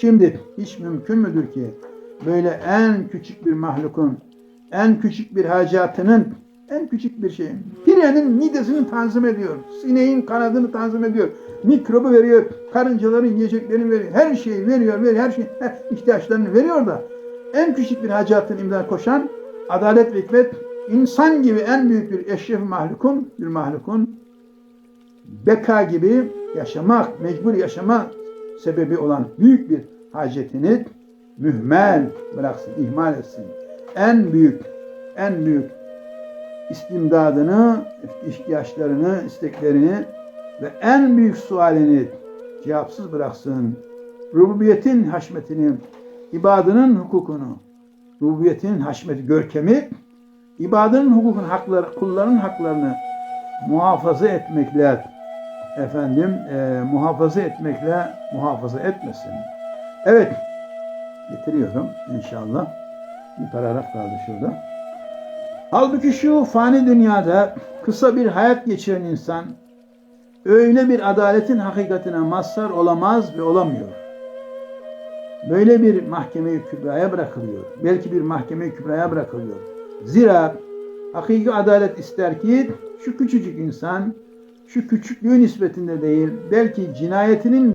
Şimdi hiç mümkün müdür ki böyle en küçük bir mahlukun, en küçük bir hacatının, en küçük bir şeyin, pirenin midesini tanzim ediyor, sineğin kanadını tanzim ediyor, mikrobu veriyor, karıncaların yiyeceklerini veriyor, her şeyi veriyor, veriyor, her şey, her ihtiyaçlarını veriyor da en küçük bir hacatın imdadına koşan adalet ve hikmet insan gibi en büyük bir eşref mahlukun, bir mahlukun beka gibi yaşamak, mecbur yaşama sebebi olan büyük bir hacetini mühmel bıraksın, ihmal etsin. En büyük, en büyük istimdadını, ihtiyaçlarını, isteklerini ve en büyük sualini cevapsız bıraksın. Rububiyetin haşmetini, ibadının hukukunu, rububiyetin haşmeti, görkemi, ibadının hukukun hakları, kulların haklarını muhafaza etmekle efendim e, muhafaza etmekle muhafaza etmesin. Evet, getiriyorum inşallah. Bir paragraf kaldı şurada. Halbuki şu fani dünyada kısa bir hayat geçiren insan öyle bir adaletin hakikatine mazhar olamaz ve olamıyor. Böyle bir mahkeme-i kübraya bırakılıyor. Belki bir mahkeme-i kübraya bırakılıyor. Zira hakiki adalet ister ki şu küçücük insan şu küçüklüğü nispetinde değil belki cinayetinin